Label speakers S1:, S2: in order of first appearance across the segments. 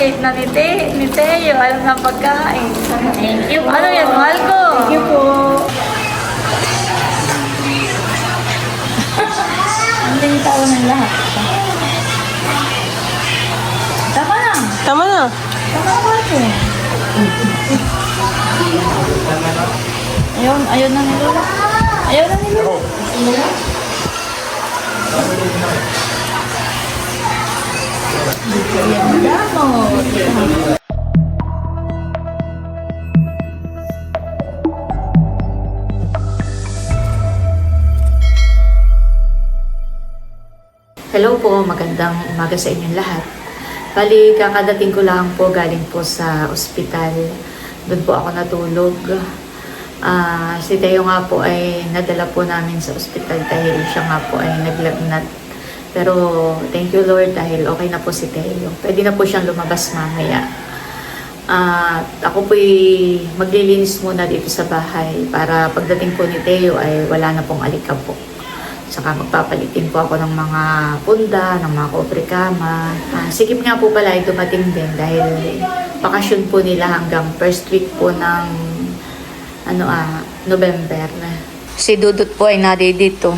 S1: na-appreciate na ni, Te, ni Teo. Alam na pagkain.
S2: Thank you po.
S1: Ano yan, mahal ko?
S3: Thank you po.
S1: Ang tao ng lahat. Tama na.
S3: Tama na.
S1: Tama na ko. Ayun, ayun na ni Lola. Ayun na ni Lola. Hello po, magandang umaga sa inyong lahat. Bali, kakadating ko lang po galing po sa ospital. Doon po ako natulog. Ah, si Teo nga po ay nadala po namin sa ospital dahil siya nga po ay naglagnat. Pero thank you Lord dahil okay na po si Teo. Pwede na po siyang lumabas mamaya. At ako po maglilinis muna dito sa bahay para pagdating po ni Teo ay wala na pong alikabok. Saka magpapalitin po ako ng mga punda, ng mga koprikama. Ah, sikip nga po pala ay dumating din dahil bakasyon po nila hanggang first week po ng ano ah, November. Si Dudut po ay nadi dito.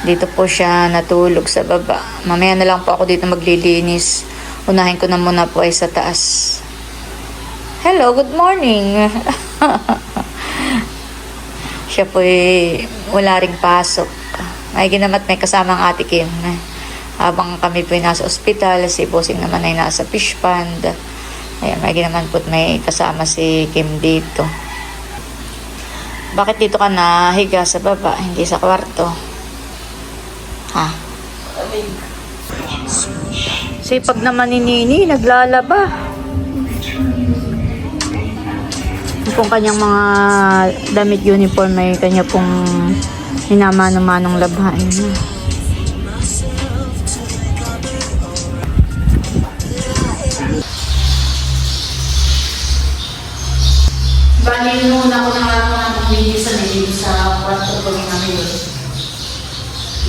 S1: Dito po siya natulog sa baba. Mamaya na lang po ako dito maglilinis. Unahin ko na muna po ay sa taas. Hello, good morning. siya po ay wala ring pasok. May ginamat may kasama ang ate Kim. Habang kami po ay nasa ospital, si Bossing naman ay nasa fish pond. Ayan, may ginaman po may kasama si Kim dito. Bakit dito ka nahiga sa baba, hindi sa kwarto? Ha? Sipag naman ni Nini, naglalaba. Pong kanyang mga damit uniform may kanya pong minamano-manong labhain na.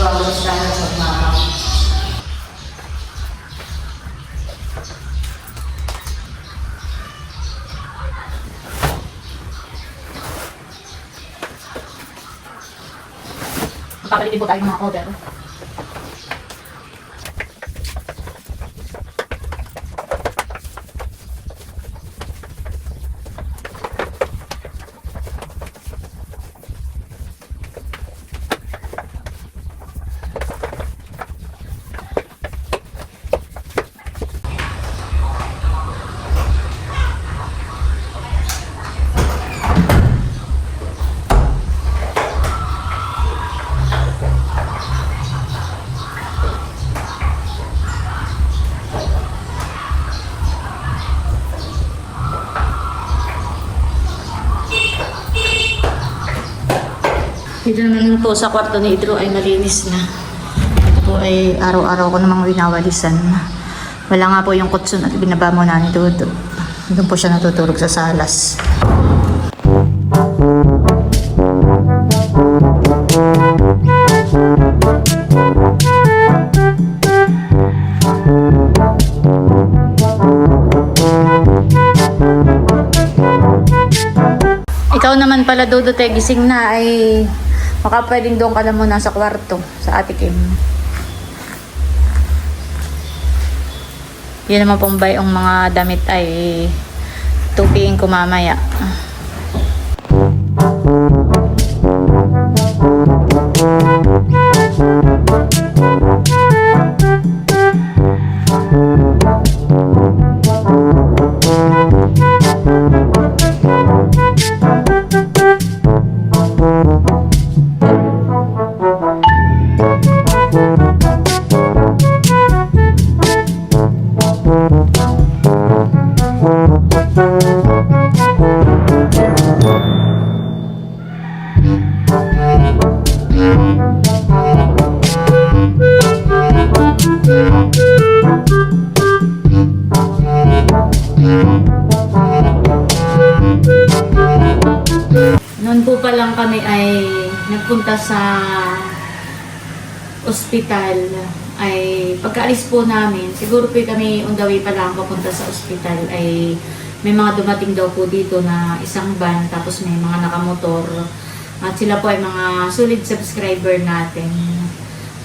S1: Dahil sa mga Papalitin po tayo ng mga cover. Dito naman po sa kwarto ni Idro ay malinis na. Ito po ay araw-araw ko namang winawalisan. Wala nga po yung kutsun at binaba mo na ni Dodo. Doon po siya natutulog sa salas. Ikaw naman pala, Dodo, te, gising na ay baka pwedeng doon ka na muna sa kwarto sa ate Kim. Yun naman pong bayong mga damit ay tupiin ko mamaya. Ospital. Ay pagkaalis po namin, siguro po kami on the way pa lang papunta sa ospital ay may mga dumating daw po dito na isang van tapos may mga nakamotor at sila po ay mga solid subscriber natin.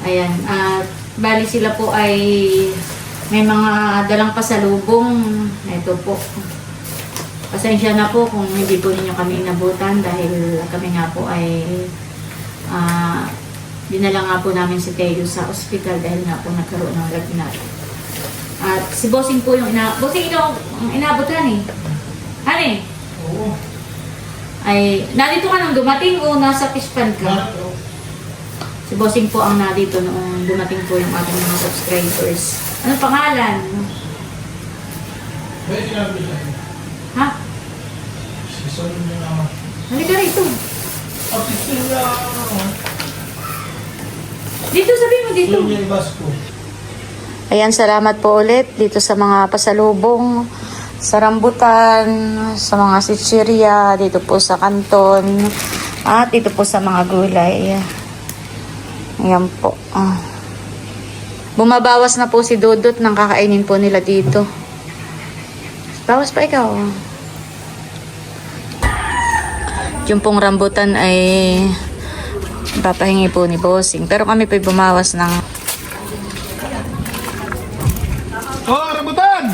S1: Ayan, at bali sila po ay may mga dalang pasalubong. Ito po. Pasensya na po kung hindi po ninyo kami inabutan dahil kami nga po ay ah dinala nga po namin si Teo sa ospital dahil nga po nagkaroon ng lagnat. At si Bossing po yung ina... Bossing, ikaw ang inabutan eh. Ano eh? Ay, narito ka nang dumating o nasa Pispan ka? Si Bossing po ang narito noong dumating po yung ating mga subscribers. Anong pangalan? Ha? Halika rito. Dito, sabi mo dito. Ayan, salamat po ulit dito sa mga pasalubong sa rambutan, sa mga sitsirya, dito po sa kanton, at dito po sa mga gulay. Ayan po. Ah. Bumabawas na po si Dudut ng kakainin po nila dito. Bawas pa ikaw. Yung pong rambutan ay papahingi po ni Bossing. Pero kami po'y bumawas ng
S4: Oh, rambutan!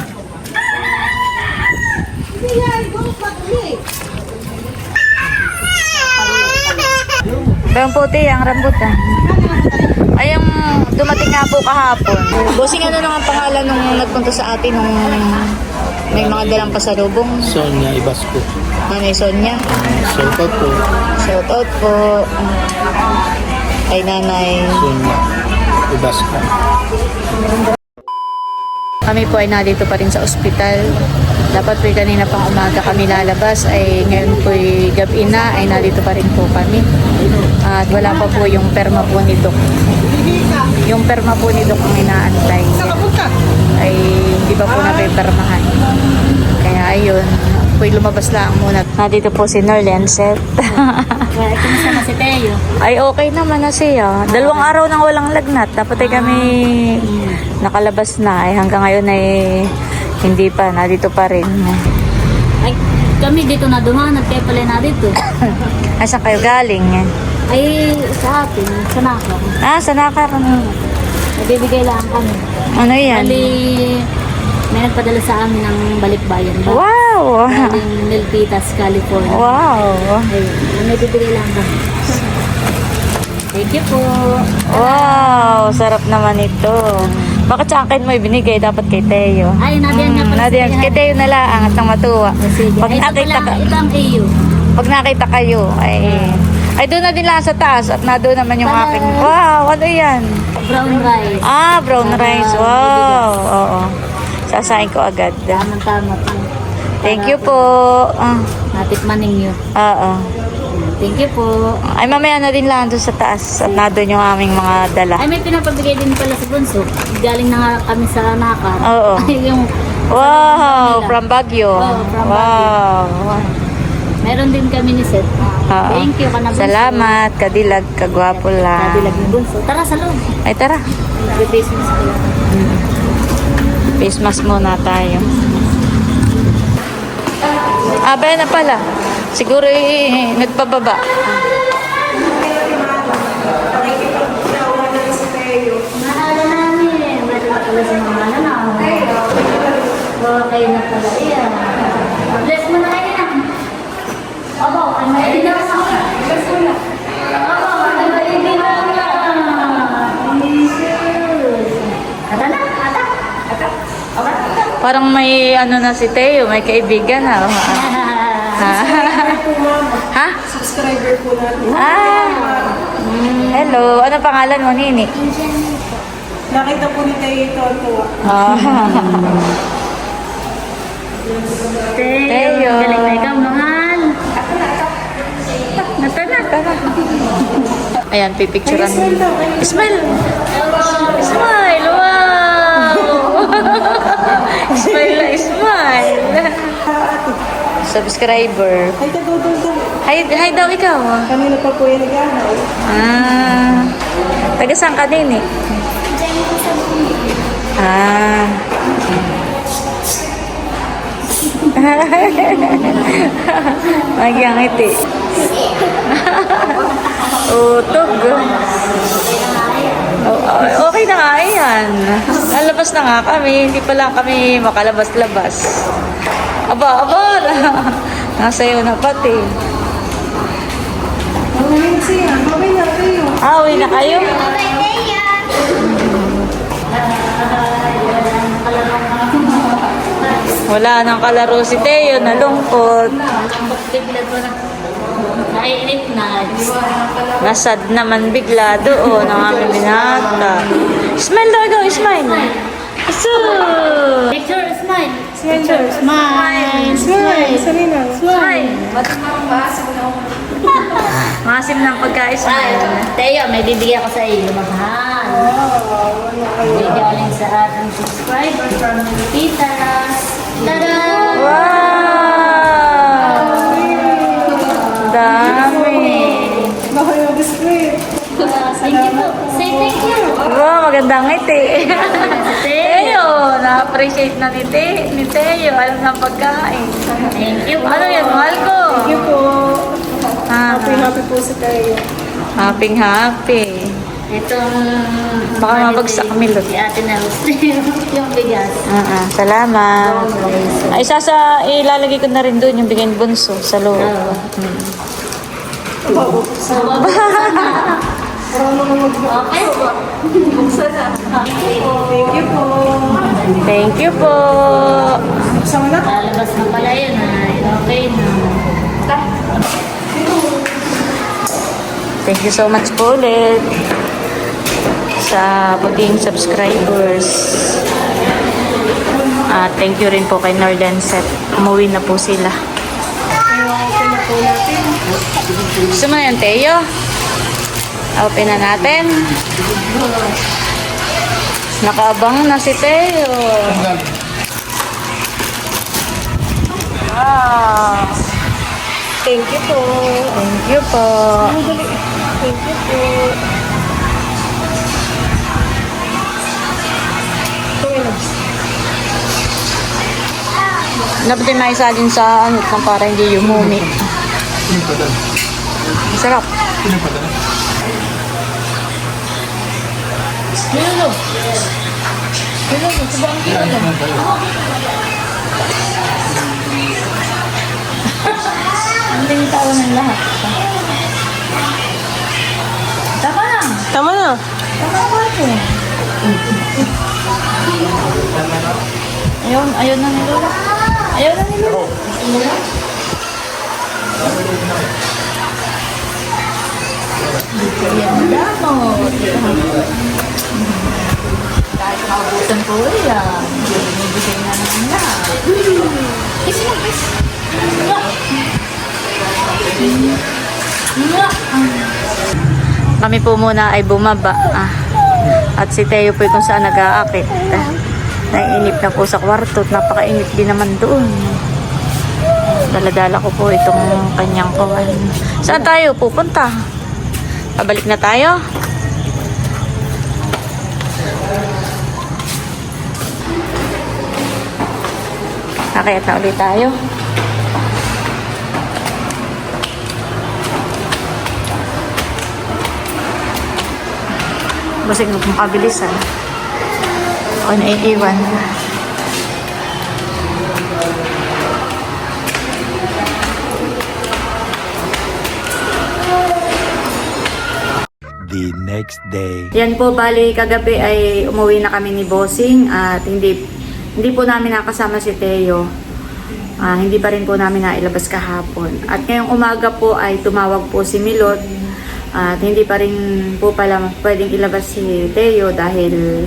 S1: Bayang puti ang rambutan. Ay, yung dumating nga po kahapon. Bossing, ano lang ang pangalan nung nagpunta sa atin nung may mga dalang pasalubong?
S4: Sonia Ibasco.
S1: Nanay Sonia.
S4: Shoutout po.
S1: Shout out po. Kay Nanay.
S4: Sonia Ibasco.
S1: Kami po ay nandito pa rin sa ospital. Dapat po kanina pang umaga kami lalabas ay ngayon po gabi na ay nandito pa rin po kami. At wala pa po yung perma po ni Doc. Yung perma po ni Doc ang inaantay. Ay hindi pa po napipermahan. Kaya ayun, po lumabas lang muna. Nandito po si Norlenset.
S2: Kaya kumusta na si Teo?
S1: ay okay naman na siya. Dalawang araw nang walang lagnat. Dapat ay kami nakalabas na. Ay hanggang ngayon ay hindi pa. Nandito pa rin.
S2: Ay, kami dito na dumanat, kaya pala na dito.
S1: Ay, saan kayo galing?
S2: Ay, sa atin, sa nako.
S1: Ah, sa Nakar.
S2: Nagbibigay lang kami.
S1: Ano yan?
S2: Bali, may nagpadala sa amin ng balikbayan ba?
S1: Wow!
S2: Galing Milpitas, California.
S1: Wow!
S2: Ay, may bibigay lang kami. Thank you po.
S1: Wow! Sarap naman ito. Bakit sa akin mo ibinigay? Dapat kay Teo.
S2: Ay, nadiyan nga pala
S1: Kay Teo na lang at nang matuwa.
S2: Sige.
S1: Pag
S2: ito
S1: nakita
S2: pala,
S1: ka,
S2: ito ang AU.
S1: pag nakita kayo, ay... Ay, doon na din lang sa taas at na doon naman yung
S2: Tara.
S1: aking... Wow! Ano yan?
S2: Brown rice.
S1: Ah, brown rice. Wow! Oo. Sasahin ko agad.
S2: Tamang-tama po.
S1: Thank you po. Ah,
S2: Natikman ninyo.
S1: Oo.
S2: Thank you po.
S1: Ay, mamaya na din lang doon sa taas at na doon yung aming mga dala.
S2: Ay, may pinapabigay din pala sa Bunso. Galing na nga kami sa Nakar.
S1: Oo.
S2: Ay, yung...
S1: Wow! From Baguio.
S2: Oo, from
S1: wow.
S2: Meron din kami ni Seth.
S1: Oo.
S2: Thank you, kana Bunso.
S1: Salamat. Kadilag. Kagwapo lang.
S2: Kabilag ni Bunso. Tara sa loob.
S1: Ay, tara.
S2: Mag-business ko lang.
S1: Face mask muna tayo. Ah, ba na pala. Siguro eh, nagpababa.
S2: Mahala namin. Ba't ka pala sa mga ano? Okay na pala. Iya. Bless mo na kayo na. Abo, ay may na ako. Bless mo na. Abo, ay may na Jesus. Ata na, ata. Ata.
S1: Parang may ano na si Teo, may kaibigan na. Ha? Ah. Hello. Ano pangalan mo, Nini?
S3: Nakita po ni Tayo ito. tuwa.
S1: Ah.
S2: Teo.
S1: Teo.
S2: Galing na ikaw, mahal.
S1: Natana, tara. Ayan, pipicturean. Smile. Smile. Wow. smile na smile. Subscriber.
S3: Ay, kadudol daw.
S1: Hi, hi daw ikaw.
S3: Kanina pa po yung nag-anaw.
S1: Ah. Taga saan ka din eh? Ah. Magyangiti. Utog. Oh, oh, okay na nga yan. Lalabas na nga kami. Hindi pa lang kami makalabas-labas. Aba, aba. Nasa iyo na pati.
S3: Mamaya siya. Mamaya na kayo.
S1: Ah, uwi na? Wala nang kalaro si Teo, nalungkot.
S2: Naiinip na.
S1: Nasad naman bigla doon ang aming binata. Smile daw ikaw, smile. So,
S2: Picture, smile.
S1: Picture, smile, smile.
S3: Sarina.
S1: Smile. Masim ng pagka-smile.
S2: Teo, may bibigyan ko sa iyo. Mahal. Bigyan sa ating subscriber from Pilipinas. Tada!
S1: Wow! Dami.
S3: Baka yung display.
S2: Thank you po. Say thank you.
S1: Wow, magandang ngiti.
S2: Teo.
S1: Teo, na-appreciate na ni, Te, ni Teo. Alam ng pagkain.
S2: Thank you po.
S1: Ano yan, mahal ko?
S3: Thank you po.
S1: Ah,
S3: Happy happy po si Tayo.
S1: happy, happy.
S2: Itong...
S1: Baka mabagsak kami, Lot.
S2: Si Ate Nels. yung bigas.
S1: Ah, ah, salamat. Ay, sasa, ilalagay ko na rin doon yung bigay ni Bunso sa loob.
S2: Oo.
S1: Hmm.
S2: So, Okay po.
S3: Thank you po.
S1: Thank you po.
S3: Sama na.
S2: Lalabas na pala yun. Ay, okay na.
S1: Thank you so much po ulit sa pagiging subscribers. At thank you rin po kay Northern Set. Umuwi na po sila. Gusto mo na yan, Teo? Open na natin. Nakaabang na si Teo. Wow.
S3: Thank you po.
S1: Thank you po.
S3: Thank you po.
S1: Dapat din naisagin sa ano para hindi yumumi. Masarap. Kilo. Kilo, subang kilo. Ang tingin tawa ng lahat. Tama lang.
S3: Tama na.
S1: Tama ko ito. Ayaw, ayaw na ni Lola. Ayaw na ni Lola. Dito yan damot. Kahit maubusan po yan, hindi binibigay na naman na. Kiss mo, kiss. Mwah. Mwah. Kami po muna ay bumaba. Ah. At si Teo po kung saan nag-aakit. Ah. Na po sa kwarto napakainip din naman doon. Daladala ko po itong kanyang kawan. Saan tayo pupunta? Pabalik na tayo? Nakayat na ulit tayo. Basig mo kung kabilisan. O naiiwan.
S5: the next day.
S1: Yan po, bali kagabi ay umuwi na kami ni Bossing at hindi hindi po namin nakasama si Teo. Ah, hindi pa rin po namin nailabas kahapon. At ngayong umaga po ay tumawag po si Milot at hindi pa rin po pala pwedeng ilabas si Teo dahil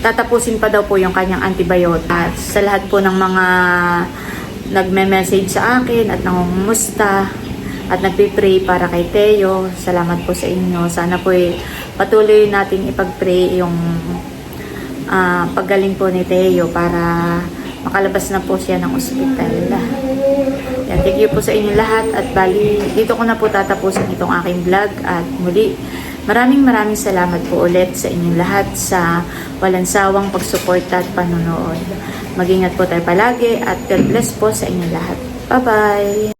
S1: tatapusin pa daw po yung kanyang antibiotic. At sa lahat po ng mga nagme-message sa akin at nangungumusta at nagpipray para kay Teo. Salamat po sa inyo. Sana po eh, patuloy nating ipag-pray yung ah, paggaling po ni Teo para makalabas na po siya ng ospital. Yan, thank you po sa inyong lahat at bali, dito ko na po tatapusin itong aking vlog at muli, maraming maraming salamat po ulit sa inyong lahat sa walang sawang pagsuporta at panonood. Mag-ingat po tayo palagi at God bless po sa inyong lahat. Bye-bye!